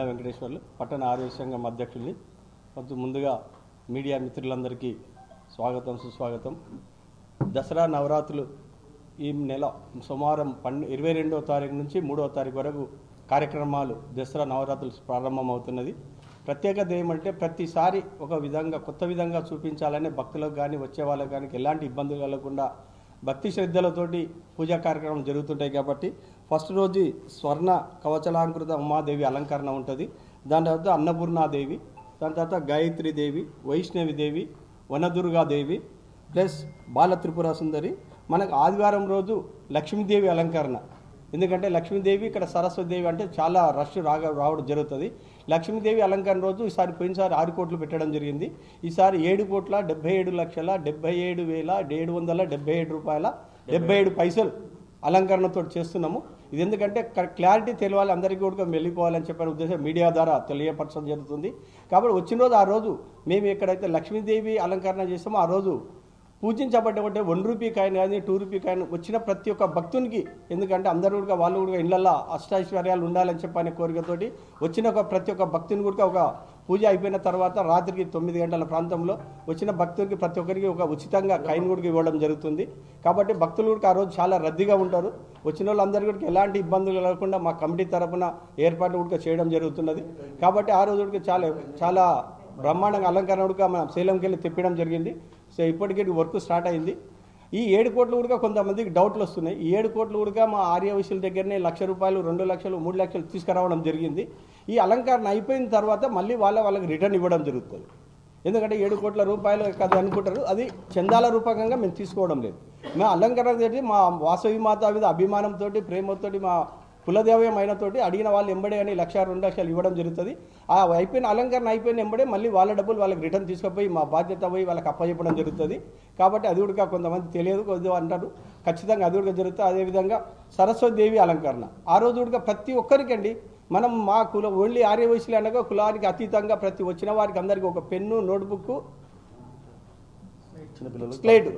వెంకటేశ్వర్లు పట్టణ ఆరోగ్య సంఘం అధ్యక్షుల్ని. కొంచెం ముందుగా మీడియా మిత్రులందరికీ స్వాగతం సుస్వాగతం. దసరా నవరాత్రులు ఈ నెల సుమారు పన్ను ఇరవై రెండవ తారీఖు నుంచి మూడవ తారీఖు వరకు కార్యక్రమాలు దసరా నవరాత్రులు ప్రారంభమవుతున్నది. ప్రత్యేకత ఏమంటే ప్రతిసారి ఒక విధంగా కొత్త విధంగా చూపించాలని భక్తులకు కానీ వచ్చే వాళ్ళకి కానీ ఎలాంటి ఇబ్బందులు కలగకుండా భక్తి శ్రద్ధలతోటి పూజా కార్యక్రమం జరుగుతుంటాయి కాబట్టి ఫస్ట్ రోజు స్వర్ణ కవచలాంకృత ఉమాదేవి అలంకరణ ఉంటుంది. దాని తర్వాత అన్నపూర్ణాదేవి దాని తర్వాత గాయత్రి దేవి వైష్ణవి దేవి వనదుర్గాదేవి ప్లస్ బాల త్రిపుర సుందరి. మనకు ఆదివారం రోజు లక్ష్మీదేవి అలంకరణ. ఎందుకంటే లక్ష్మీదేవి ఇక్కడ సరస్వతిదేవి అంటే చాలా రష్ రాగా రావడం జరుగుతుంది. లక్ష్మీదేవి అలంకరణ రోజు ఈసారి పోయినసారి ఆరు కోట్లు పెట్టడం జరిగింది. ఈసారి ఏడు కోట్ల డెబ్బై ఏడు లక్షల డెబ్బై ఏడు వేల ఏడు వందల డెబ్బై ఏడు రూపాయల డెబ్బై ఏడు పైసలు అలంకరణతో చేస్తున్నాము. ఇది ఎందుకంటే క్లారిటీ తెలియాలి అందరికీ కూడా వెళ్ళిపోవాలని చెప్పిన ఉద్దేశం మీడియా ద్వారా తెలియపరచడం జరుగుతుంది. కాబట్టి వచ్చిన రోజు ఆ రోజు మేము ఎక్కడైతే లక్ష్మీదేవి అలంకరణ చేస్తామో ఆ రోజు పూజించబడ్డ వన్ రూపీ కాయిన్ కానీ టూ రూపీ కాయిన్ వచ్చిన ప్రతి ఒక్క భక్తునికి ఎందుకంటే అందరూ కూడా వాళ్ళు కూడా ఇళ్ళల్లో అష్టైశ్వర్యాలు ఉండాలని చెప్పని కోరికతోటి వచ్చిన ఒక ప్రతి ఒక్క భక్తుని కూడా ఒక పూజ అయిపోయిన తర్వాత రాత్రికి తొమ్మిది గంటల ప్రాంతంలో వచ్చిన భక్తులకి ప్రతి ఒక్కరికి ఒక ఉచితంగా కాయిన్ కూడా ఇవ్వడం జరుగుతుంది. కాబట్టి భక్తులు కూడా ఆ రోజు చాలా రద్దీగా ఉంటారు. వచ్చిన వాళ్ళందరికీ కూడా ఎలాంటి ఇబ్బందులు లేకుండా మా కమిటీ తరఫున ఏర్పాటు కూడా చేయడం జరుగుతున్నది. కాబట్టి ఆ రోజు కూడా చాలా చాలా బ్రహ్మాండంగా అలంకరణ కూడా మనం శైలంకి వెళ్ళి తెప్పడం జరిగింది. సో ఇప్పటికీ వర్క్ స్టార్ట్ అయింది. ఈ ఏడు కోట్లు కూడా కొంతమందికి డౌట్లు వస్తున్నాయి. ఈ ఏడు కోట్లు కూడా మా ఆర్య దగ్గరనే లక్ష రూపాయలు రెండు లక్షలు మూడు లక్షలు తీసుకురావడం జరిగింది. ఈ అలంకరణ అయిపోయిన తర్వాత మళ్ళీ వాళ్ళ వాళ్ళకి రిటర్న్ ఇవ్వడం జరుగుతుంది. ఎందుకంటే ఏడు కోట్ల రూపాయలు కదా అనుకుంటారు. అది చందాల రూపకంగా మేము తీసుకోవడం లేదు. మేము అలంకరణ మా వాసవి మాత మీద అభిమానంతో ప్రేమతోటి మా కులదేవయం అయినతోటి అడిగిన వాళ్ళు ఎంబడే అని లక్ష రెండు లక్షలు ఇవ్వడం జరుగుతుంది. ఆ అయిపోయిన అలంకరణ అయిపోయిన ఎంబడే మళ్ళీ వాళ్ళ డబ్బులు వాళ్ళకి రిటర్న్ తీసుకుపోయి మా బాధ్యత పోయి వాళ్ళకి అప్పచెప్పడం జరుగుతుంది. కాబట్టి అది కూడా కొంతమంది తెలియదు కొద్దిగా అంటారు. ఖచ్చితంగా అది కూడా జరుగుతుంది. అదేవిధంగా సరస్వతి దేవి అలంకరణ. ఆ రోజు కూడా ప్రతి ఒక్కరికండి మనం మా కుల ఓన్లీ ఆర్య వయసులు అనగా కులానికి అతీతంగా ప్రతి వచ్చిన వారికి అందరికీ ఒక పెన్ను నోట్బుక్ స్లేట్.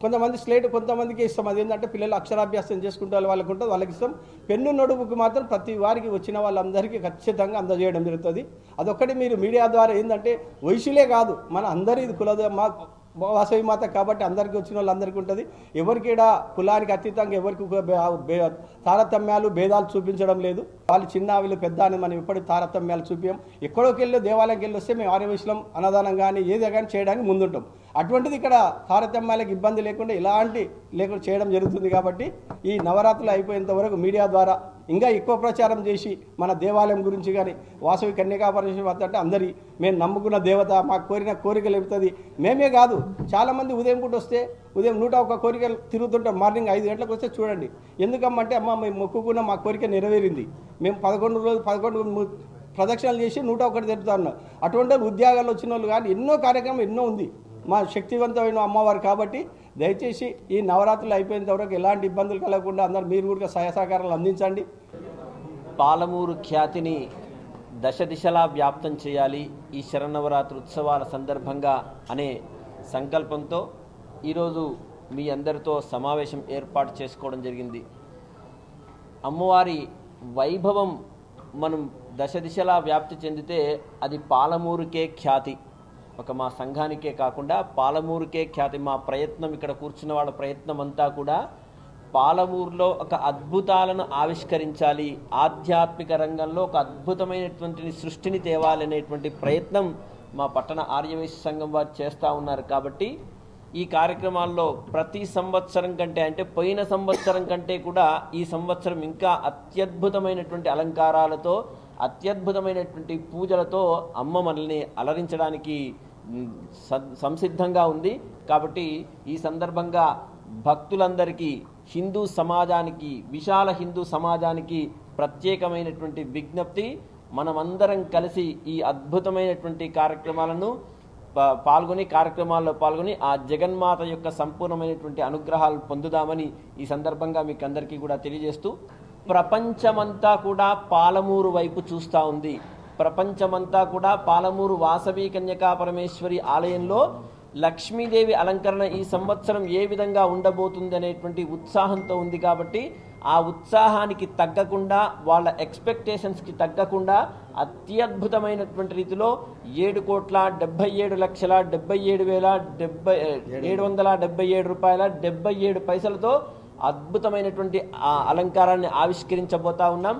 కొంతమంది స్లేట్ కొంతమందికి ఇస్తాం అది ఏంటంటే పిల్లలు అక్షరాభ్యాసం చేసుకుంటే వాళ్ళకి ఉంటుంది వాళ్ళకి ఇస్తాం పెన్ను నడుపుకి మాత్రం ప్రతి వారికి వచ్చిన వాళ్ళందరికీ ఖచ్చితంగా అందజేయడం జరుగుతుంది. అదొక్కటి మీరు మీడియా ద్వారా ఏంటంటే వయసులే కాదు మన అందరి కులద మా వాసవి మాత కాబట్టి అందరికీ వచ్చిన వాళ్ళందరికీ ఉంటుంది. ఎవరికీడా కులానికి అతీతంగా ఎవరికి తారతమ్యాలు భేదాలు చూపించడం లేదు. వాళ్ళు చిన్న వీళ్ళు పెద్ద అని మనం ఎప్పటికీ తారతమ్యాలు చూపించాం ఎక్కడోకి వెళ్ళి దేవాలయంకి వెళ్ళి వస్తే మేము ఆర్యవైశ్యం అన్నదానం కానీ ఏది కానీ చేయడానికి ముందుంటాం. అటువంటిది ఇక్కడ తారతమ్యాలకు ఇబ్బంది లేకుండా ఇలాంటి లేకుండా చేయడం జరుగుతుంది కాబట్టి ఈ నవరాత్రులు అయిపోయేంత వరకు మీడియా ద్వారా ఇంకా ఎక్కువ ప్రచారం చేసి మన దేవాలయం గురించి కానీ వాసవి కన్యకాపరమేశ్వరి వద్ద అంటే అందరి మేము నమ్ముకున్న దేవత మాకు కోరిన కోరికలు చెబుతుంది మేమే కాదు చాలామంది ఉదయం పూట వస్తే ఉదయం నూట ఒక కోరికలు తిరుగుతుంటాం. మార్నింగ్ ఐదు గంటలకు వస్తే చూడండి. ఎందుకమ్మంటే అమ్మ మేము మొక్కుకున్న మా కోరిక నెరవేరింది. మేము పదకొండు రోజులు పదకొండు ప్రదక్షిణలు చేసి నూట ఒకటి తిరుగుతా ఉన్నాం. అటువంటి వాళ్ళు ఉద్యోగాలు వచ్చిన వాళ్ళు కానీ ఎన్నో కార్యక్రమం ఎన్నో ఉంది. మా శక్తివంతమైన అమ్మవారు కాబట్టి దయచేసి ఈ నవరాత్రులు అయిపోయినంత వరకు ఎలాంటి ఇబ్బందులు కలగకుండా అందరూ మీరు కూడా సహాయ సహకారాలు అందించండి. పాలమూరు ఖ్యాతిని దశ దిశలా వ్యాప్తం చేయాలి ఈ శరన్నవరాత్రి ఉత్సవాల సందర్భంగా అనే సంకల్పంతో ఈరోజు మీ అందరితో సమావేశం ఏర్పాటు చేసుకోవడం జరిగింది. అమ్మవారి వైభవం మనం దశ దిశలా వ్యాప్తి చెందితే అది పాలమూరుకే ఖ్యాతి. ఒక మా సంఘానికే కాకుండా పాలమూరుకే ఖ్యాతి. మా ప్రయత్నం ఇక్కడ కూర్చున్న వాళ్ళ ప్రయత్నం అంతా కూడా పాలమూరులో ఒక అద్భుతాలను ఆవిష్కరించాలి. ఆధ్యాత్మిక రంగంలో ఒక అద్భుతమైనటువంటి సృష్టిని తేవాలనేటువంటి ప్రయత్నం మా పట్టణ ఆర్యవైశ్య సంఘం వారు చేస్తూ ఉన్నారు. కాబట్టి ఈ కార్యక్రమాల్లో ప్రతి సంవత్సరం కంటే అంటే పోయిన సంవత్సరం కంటే కూడా ఈ సంవత్సరం ఇంకా అత్యద్భుతమైనటువంటి అలంకారాలతో అత్యద్భుతమైనటువంటి పూజలతో అమ్మ మనల్ని అలరించడానికి సంసిద్ధంగా ఉంది. కాబట్టి ఈ సందర్భంగా భక్తులందరికీ హిందూ సమాజానికి విశాల హిందూ సమాజానికి ప్రత్యేకమైనటువంటి విజ్ఞప్తి. మనమందరం కలిసి ఈ అద్భుతమైనటువంటి కార్యక్రమాలను పాల్గొని కార్యక్రమాల్లో పాల్గొని ఆ జగన్మాత యొక్క సంపూర్ణమైనటువంటి అనుగ్రహాలు పొందుదామని ఈ సందర్భంగా మీకు అందరికీ కూడా తెలియజేస్తూ ప్రపంచమంతా కూడా పాలమూరు వైపు చూస్తూ ఉంది. ప్రపంచమంతా కూడా పాలమూరు వాసవి కన్యకా పరమేశ్వరి ఆలయంలో లక్ష్మీదేవి అలంకరణ ఈ సంవత్సరం ఏ విధంగా ఉండబోతుంది అనేటువంటి ఉత్సాహంతో ఉంది కాబట్టి ఆ ఉత్సాహానికి తగ్గకుండా వాళ్ళ ఎక్స్పెక్టేషన్స్కి తగ్గకుండా అత్యద్భుతమైనటువంటి రీతిలో ఏడు కోట్ల డెబ్బై ఏడు లక్షల డెబ్బై ఏడు వేల డెబ్బై ఏడు వందల డెబ్బై ఏడు రూపాయల డెబ్బై ఏడు పైసలతో అద్భుతమైనటువంటి ఆ అలంకారాన్ని ఆవిష్కరించబోతా ఉన్నాం.